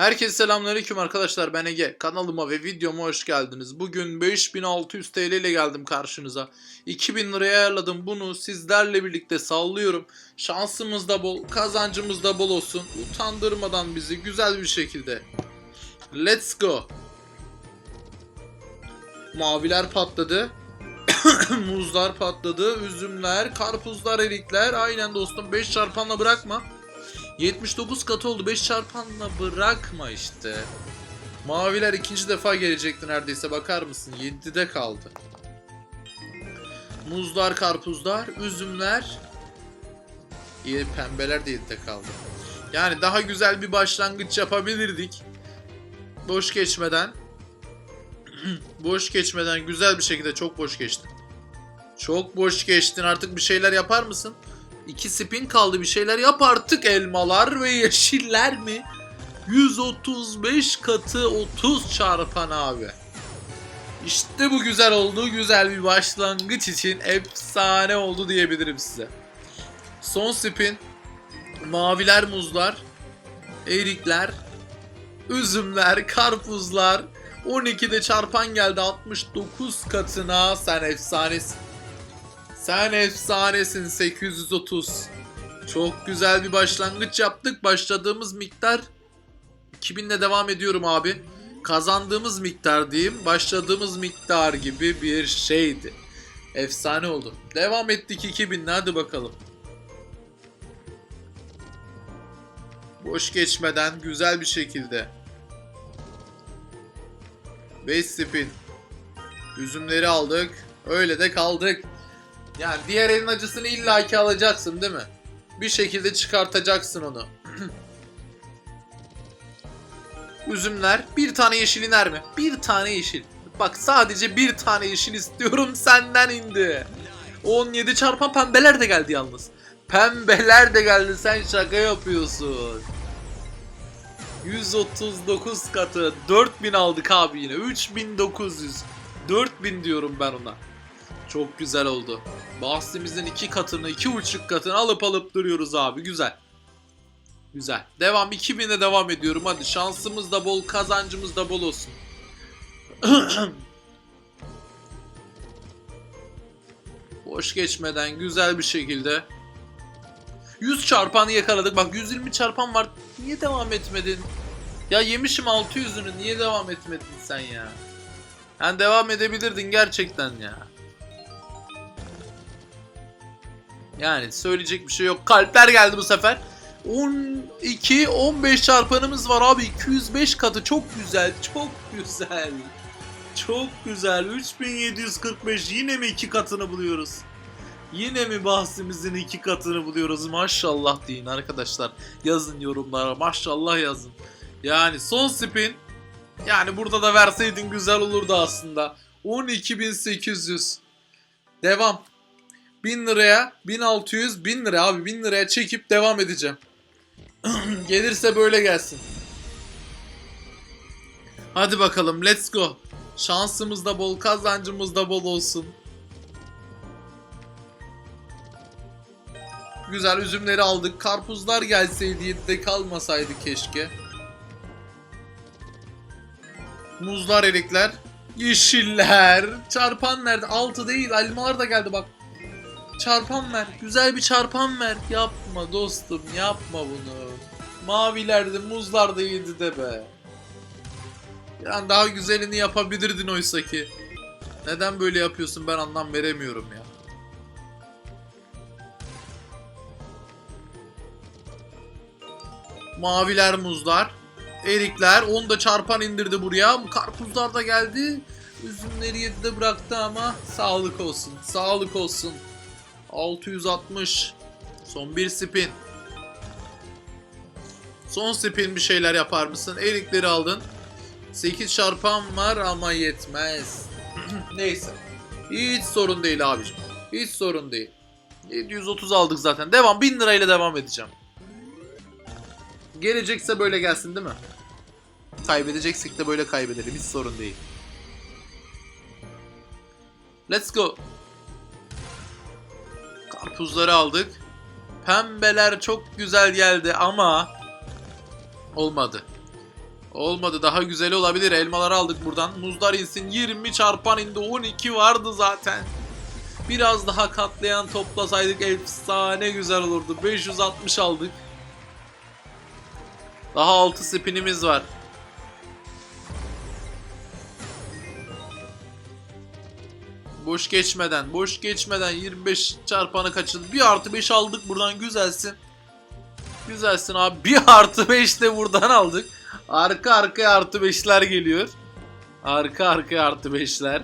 Herkese selamünaleyküm arkadaşlar ben Ege. Kanalıma ve videoma hoş geldiniz. Bugün 5600 TL ile geldim karşınıza. 2000 liraya ayarladım bunu sizlerle birlikte sallıyorum. Şansımız da bol, kazancımız da bol olsun. Utandırmadan bizi güzel bir şekilde. Let's go. Maviler patladı. Muzlar patladı. Üzümler, karpuzlar, erikler. Aynen dostum 5 çarpanla bırakma. 79 katı oldu. 5 çarpanla bırakma işte. Maviler ikinci defa gelecekti neredeyse. Bakar mısın? 7'de kaldı. Muzlar, karpuzlar, üzümler. İyi pembeler de 7'de kaldı. Yani daha güzel bir başlangıç yapabilirdik. Boş geçmeden. boş geçmeden güzel bir şekilde çok boş geçtin. Çok boş geçtin. Artık bir şeyler yapar mısın? İki spin kaldı bir şeyler yap artık elmalar ve yeşiller mi? 135 katı 30 çarpan abi. İşte bu güzel oldu. Güzel bir başlangıç için efsane oldu diyebilirim size. Son spin. Maviler muzlar. Erikler. Üzümler, karpuzlar. 12'de çarpan geldi 69 katına. Sen efsanesin. Sen efsanesin 830. Çok güzel bir başlangıç yaptık. Başladığımız miktar 2000 ile devam ediyorum abi. Kazandığımız miktar diyeyim. Başladığımız miktar gibi bir şeydi. Efsane oldu. Devam ettik 2000 hadi bakalım. Boş geçmeden güzel bir şekilde. 5 spin. Üzümleri aldık. Öyle de kaldık. Yani diğer elin acısını illaki alacaksın değil mi? Bir şekilde çıkartacaksın onu. Üzümler. Bir tane yeşil iner mi? Bir tane yeşil. Bak sadece bir tane yeşil istiyorum senden indi. 17 çarpan pembeler de geldi yalnız. Pembeler de geldi sen şaka yapıyorsun. 139 katı 4000 aldık abi yine 3900 4000 diyorum ben ona. Çok güzel oldu. Bahsimizin iki katını, iki buçuk katını alıp alıp duruyoruz abi. Güzel. Güzel. Devam 2000'e devam ediyorum. Hadi şansımız da bol, kazancımız da bol olsun. Boş geçmeden güzel bir şekilde 100 çarpanı yakaladık. Bak 120 çarpan var. Niye devam etmedin? Ya yemişim 600'ünü. Niye devam etmedin sen ya? Yani devam edebilirdin gerçekten ya. Yani söyleyecek bir şey yok. Kalpler geldi bu sefer. 12 15 çarpanımız var abi. 205 katı çok güzel. Çok güzel. Çok güzel. 3745 yine mi iki katını buluyoruz? Yine mi bahsimizin iki katını buluyoruz? Maşallah deyin arkadaşlar. Yazın yorumlara. Maşallah yazın. Yani son spin. Yani burada da verseydin güzel olurdu aslında. 12800. Devam. 1000 liraya 1600 1000 lira abi 1000 liraya çekip devam edeceğim. Gelirse böyle gelsin. Hadi bakalım let's go. Şansımız da bol kazancımız da bol olsun. Güzel üzümleri aldık. Karpuzlar gelseydi 7'de kalmasaydı keşke. Muzlar, erikler. Yeşiller. Çarpan nerede? 6 değil. Elmalar da geldi bak. Çarpan ver. Güzel bir çarpan ver. Yapma dostum yapma bunu. Mavilerde muzlarda yedi de be. Yani daha güzelini yapabilirdin oysa ki. Neden böyle yapıyorsun ben anlam veremiyorum ya. Maviler muzlar. Erikler. Onu da çarpan indirdi buraya. Karpuzlar da geldi. Üzümleri yedi de bıraktı ama sağlık olsun. Sağlık olsun. 660. Son bir spin. Son spin bir şeyler yapar mısın? Erikleri aldın. 8 çarpan var ama yetmez. Neyse. Hiç sorun değil abicim. Hiç sorun değil. 730 aldık zaten. Devam. 1000 lirayla devam edeceğim. Gelecekse böyle gelsin değil mi? Kaybedeceksek de böyle kaybedelim. Hiç sorun değil. Let's go. Karpuzları aldık. Pembeler çok güzel geldi ama olmadı. Olmadı daha güzeli olabilir. Elmaları aldık buradan. Muzlar insin. 20 çarpan indi. 12 vardı zaten. Biraz daha katlayan toplasaydık efsane güzel olurdu. 560 aldık. Daha 6 spinimiz var. Boş geçmeden, boş geçmeden 25 çarpanı kaçırdık. 1 artı 5 aldık buradan güzelsin. Güzelsin abi. 1 artı 5 de buradan aldık. Arka arkaya artı 5'ler geliyor. Arka arkaya artı 5'ler.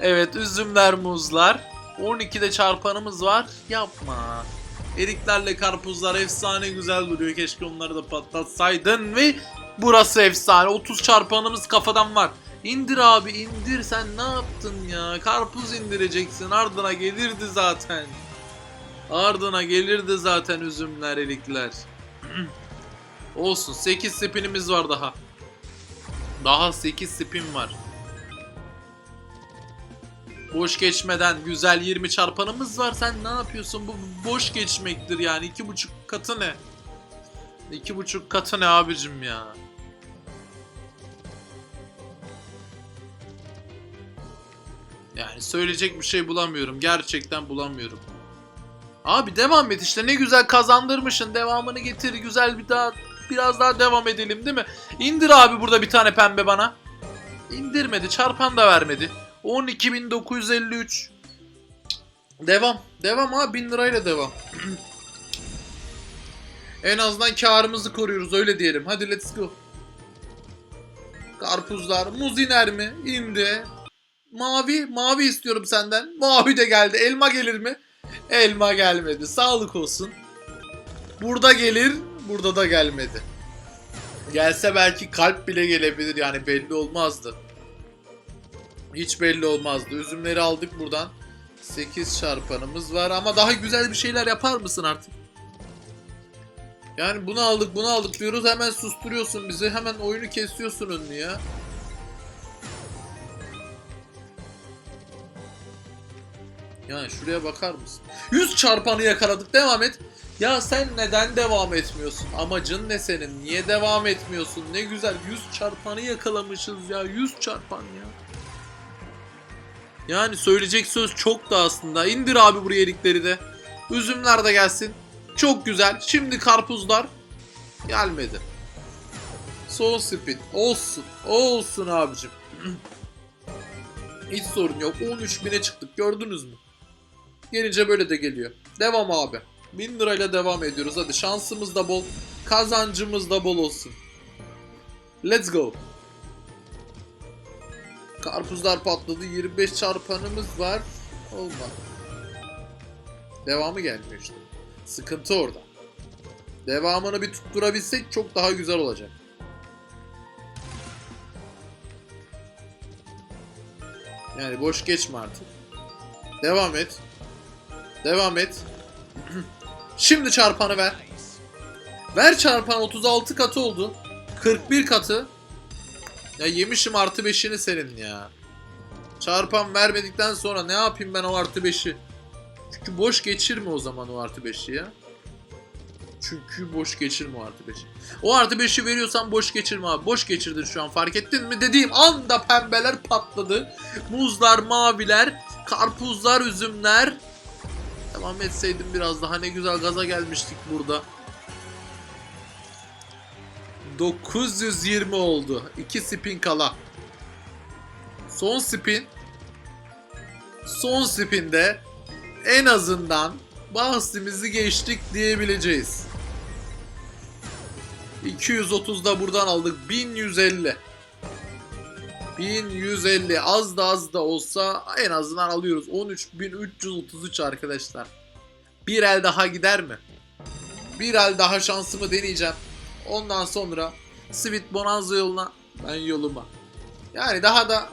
Evet üzümler muzlar. 12'de çarpanımız var. Yapma. Eriklerle karpuzlar efsane güzel duruyor. Keşke onları da patlatsaydın ve burası efsane. 30 çarpanımız kafadan var. İndir abi indir sen ne yaptın ya? Karpuz indireceksin ardına gelirdi zaten. Ardına gelirdi zaten üzümler erikler. Olsun 8 spinimiz var daha. Daha 8 spin var. Boş geçmeden güzel 20 çarpanımız var. Sen ne yapıyorsun? Bu boş geçmektir yani. iki buçuk katı ne? İki buçuk katı ne abicim ya? Yani söyleyecek bir şey bulamıyorum. Gerçekten bulamıyorum. Abi devam et işte ne güzel kazandırmışsın. Devamını getir güzel bir daha biraz daha devam edelim değil mi? İndir abi burada bir tane pembe bana. İndirmedi. Çarpan da vermedi. 12.953. Devam. Devam abi 1000 lirayla devam. en azından karımızı koruyoruz öyle diyelim. Hadi let's go. Karpuzlar. Muz iner mi? İndi. Mavi. Mavi istiyorum senden. Mavi de geldi. Elma gelir mi? Elma gelmedi. Sağlık olsun. Burada gelir. Burada da gelmedi. Gelse belki kalp bile gelebilir yani belli olmazdı. Hiç belli olmazdı. Üzümleri aldık buradan. 8 çarpanımız var ama daha güzel bir şeyler yapar mısın artık? Yani bunu aldık bunu aldık diyoruz hemen susturuyorsun bizi. Hemen oyunu kesiyorsun önünü ya. Yani şuraya bakar mısın? 100 çarpanı yakaladık devam et. Ya sen neden devam etmiyorsun? Amacın ne senin? Niye devam etmiyorsun? Ne güzel 100 çarpanı yakalamışız ya. 100 çarpan ya. Yani söyleyecek söz çok da aslında. İndir abi buraya erikleri de. Üzümler de gelsin. Çok güzel. Şimdi karpuzlar gelmedi. Son spin. Olsun. Olsun abicim. Hiç sorun yok. 13 bine çıktık. Gördünüz mü? Gelince böyle de geliyor. Devam abi. 1000 lirayla devam ediyoruz. Hadi şansımız da bol. Kazancımız da bol olsun. Let's go. Karpuzlar patladı. 25 çarpanımız var. Olmadı. Devamı gelmiyor işte. Sıkıntı orada. Devamını bir tutturabilsek çok daha güzel olacak. Yani boş geçme artık. Devam et. Devam et. Şimdi çarpanı ver. Ver çarpan 36 katı oldu. 41 katı. Ya yemişim artı 5'ini senin ya. Çarpan vermedikten sonra ne yapayım ben o artı 5'i? Çünkü boş geçirme o zaman o artı 5'i ya. Çünkü boş geçirme o artı 5'i. O artı 5'i veriyorsan boş geçirme abi. Boş geçirdin şu an fark ettin mi? Dediğim anda pembeler patladı. Muzlar, maviler, karpuzlar, üzümler. Devam etseydim biraz daha ne güzel gaza gelmiştik burada. 920 oldu. 2 spin kala. Son spin. Son spinde en azından bahsimizi geçtik diyebileceğiz. 230 da buradan aldık. 1150. 1150 az da az da olsa en azından alıyoruz. 13333 arkadaşlar. Bir el daha gider mi? Bir el daha şansımı deneyeceğim. Ondan sonra Sweet Bonanza yoluna ben yoluma. Yani daha da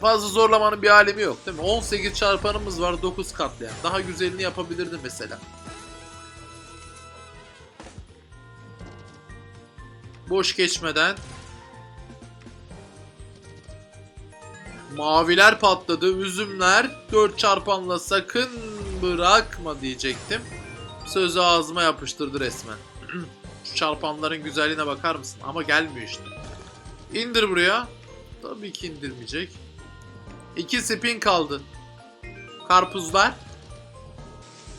fazla zorlamanın bir alemi yok değil mi? 18 çarpanımız var 9 katlayan. Daha güzelini yapabilirdim mesela. Boş geçmeden Maviler patladı, üzümler 4 çarpanla sakın bırakma diyecektim. Sözü ağzıma yapıştırdı resmen. Şu çarpanların güzelliğine bakar mısın? Ama gelmiyor işte. İndir buraya. Tabii ki indirmeyecek. İki spin kaldı. Karpuzlar.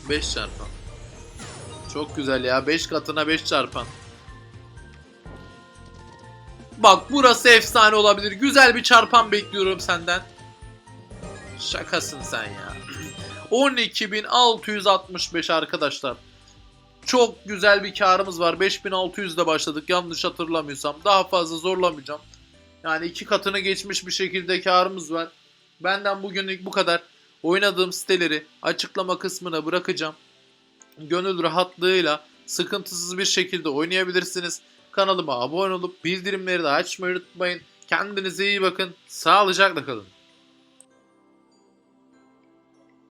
5 çarpan. Çok güzel ya. 5 katına 5 çarpan. Bak burası efsane olabilir. Güzel bir çarpan bekliyorum senden. Şakasın sen ya. 12.665 arkadaşlar. Çok güzel bir karımız var. 5600'de başladık yanlış hatırlamıyorsam. Daha fazla zorlamayacağım. Yani iki katını geçmiş bir şekilde karımız var. Benden bugünlük bu kadar. Oynadığım siteleri açıklama kısmına bırakacağım. Gönül rahatlığıyla sıkıntısız bir şekilde oynayabilirsiniz. Kanalıma abone olup bildirimleri de açmayı unutmayın. Kendinize iyi bakın. Sağlıcakla kalın.